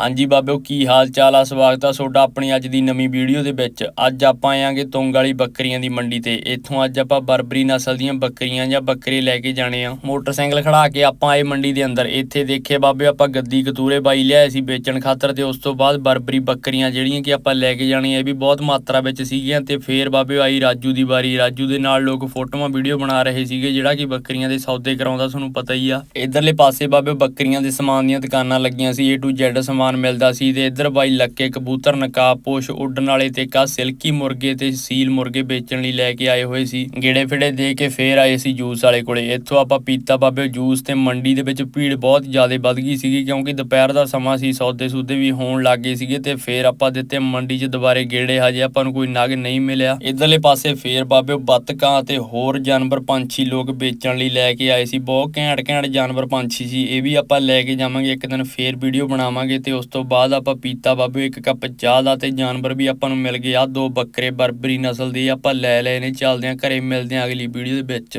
ਹਾਂਜੀ ਬਾਬਿਓ, ਕੀ ਹਾਲ ਚਾਲ ਆ? ਸਵਾਗਤ ਆ ਤੁਹਾਡਾ ਆਪਣੀ ਅੱਜ ਦੀ ਨਵੀਂ ਵੀਡੀਓ ਦੇ ਵਿੱਚ। ਅੱਜ ਆਪਾਂ ਆਏਾਂਗੇ ਤੁੰਗ ਵਾਲੀ ਬੱਕਰੀਆਂ ਦੀ ਮੰਡੀ ਤੇ। ਇੱਥੋਂ ਅੱਜ ਆਪਾਂ ਬਰਬਰੀ ਨਸਲ ਦੀਆਂ ਬੱਕਰੀਆਂ ਜਾਂ ਬੱਕਰੇ ਲੈ ਕੇ ਜਾਣੇ ਆ। ਮੋਟਰਸਾਈਕਲ ਖੜਾ ਕੇ ਆਪਾਂ ਆਏ ਮੰਡੀ ਦੇ ਅੰਦਰ। ਇੱਥੇ ਦੇਖੇ ਬਾਬੇ ਆਪਾਂ ਗੱਦੀ ਕਤੂਰੇ ਬਾਈ ਲਿਆਏ ਸੀ ਵੇਚਣ ਖਾਤਰ ਤੇ ਉਸ ਤੋਂ ਬਾਅਦ ਬਰਬਰੀ ਬੱਕਰੀਆਂ ਜਿਹੜੀਆਂ ਕਿ ਆਪਾਂ ਲੈ ਕੇ ਜਾਣੀਆਂ ਇਹ ਵੀ ਬਹੁਤ ਮਾਤਰਾ ਵਿੱਚ ਸੀਗੀਆਂ ਤੇ ਫੇਰ ਬਾਬੇ ਆਈ ਰਾਜੂ ਦੀ ਵਾਰੀ। ਰਾਜੂ ਦੇ ਨਾਲ ਲੋਕ ਫੋਟੋਆਂ, ਵੀਡੀਓ ਬਣਾ ਰਹੇ ਸੀਗੇ ਜਿਹੜਾ ਕਿ ਬੱਕਰੀਆਂ ਦੇ ਸੌਦੇ ਕਰਾਉਂਦਾ, ਤੁਹਾਨੂੰ ਪਤਾ ਹੀ ਆ। ਇਧਰਲੇ ਪਾਸੇ ਬਾਬੇ ਬੱਕਰੀਆਂ ਦੇ ਸਮਾਨ ਦੀਆਂ ਦੁਕਾਨਾਂ ਲੱਗੀਆਂ ਸੀ, A to Z ਸਮਾਨ ਮਿਲਦਾ ਸੀ ਤੇ ਇੱਧਰ ਬਾਈ ਲੱਕੇ, ਕਬੂਤਰ, ਨਕਾਬ, ਪੋਸ਼ ਉੱਡਣ ਵਾਲੇ ਤੇ ਕਾ ਸਿਲਕੀ ਮੁਰਗੇ ਤੇ ਸੀਲ ਮੁਰਗੇ ਵੇਚਣ ਲਈ ਲੈ ਕੇ ਆਏ ਹੋਏ ਸੀ। ਗੇੜੇ ਫਿੜੇ ਦੇ ਕੇ ਫੇਰ ਆਏ ਸੀ ਜੂਸ ਵਾਲੇ ਕੋਲੇ। ਇੱਥੋਂ ਆਪਾਂ ਪੀਤਾ ਬਾਬੇ ਜੂਸ ਤੇ ਮੰਡੀ ਦੇ ਵਿੱਚ ਭੀੜ ਬਹੁਤ ਜ਼ਿਆਦਾ ਵੱਧ ਗਈ ਸੀਗੀ ਕਿਉਂਕਿ ਦੁਪਹਿਰ ਦਾ ਸਮਾਂ ਸੀ ਸੌਦੇ ਸੂਦੇ ਵੀ ਹੋਣ ਲੱਗੇ ਸੀਗੇ ਤੇ ਫੇਰ ਆਪਾਂ ਦਿੱਤੇ ਮੰਡੀ 'ਚ ਦੁਬਾਰੇ ਗੇੜੇ। ਹਜੇ ਆਪਾਂ ਨੂੰ ਕੋਈ ਨਗ ਨਹੀਂ ਮਿਲਿਆ। ਇਧਰਲੇ ਪਾਸੇ ਫੇਰ ਬਾਬੇ ਬੱਤਕਾਂ ਤੇ ਹੋਰ ਜਾਨਵਰ ਪੰਛੀ ਲੋਕ ਵੇਚਣ ਲਈ ਲੈ ਕੇ ਆਏ ਸੀ। ਬਹੁਤ ਘੈਂਟ ਘੈਂਟ ਜਾਨਵਰ ਪੰਛੀ ਸੀ। ਇਹ ਵੀ ਆਪਾਂ ਲੈ ਕੇ ਜਾਵਾਂਗੇ। ਇੱਕ ਦਿਨ ਫੇਰ ਵੀਡੀਓ ਬਣਾਵਾਂਗੇ ਤੇ ਉਸ ਤੋਂ ਬਾਅਦ ਆਪਾਂ ਪੀਤਾ ਬਾਬੇ, ਇੱਕ ਕੱਪ ਚਾਹ ਦਾ ਤੇ ਜਾਨਵਰ ਵੀ ਆਪਾਂ ਨੂੰ ਮਿਲ ਗਏ। ਆ ਦੋ ਬੱਕਰੇ ਬਰਬਰੀ ਨਸਲ ਦੇ ਆਪਾਂ ਲੈ ਲਏ ਨੇ, ਚੱਲਦੇ ਆਂ ਘਰੇ, ਮਿਲਦੇ ਆਂ ਅਗਲੀ ਵੀਡੀਓ ਦੇ ਵਿੱਚ।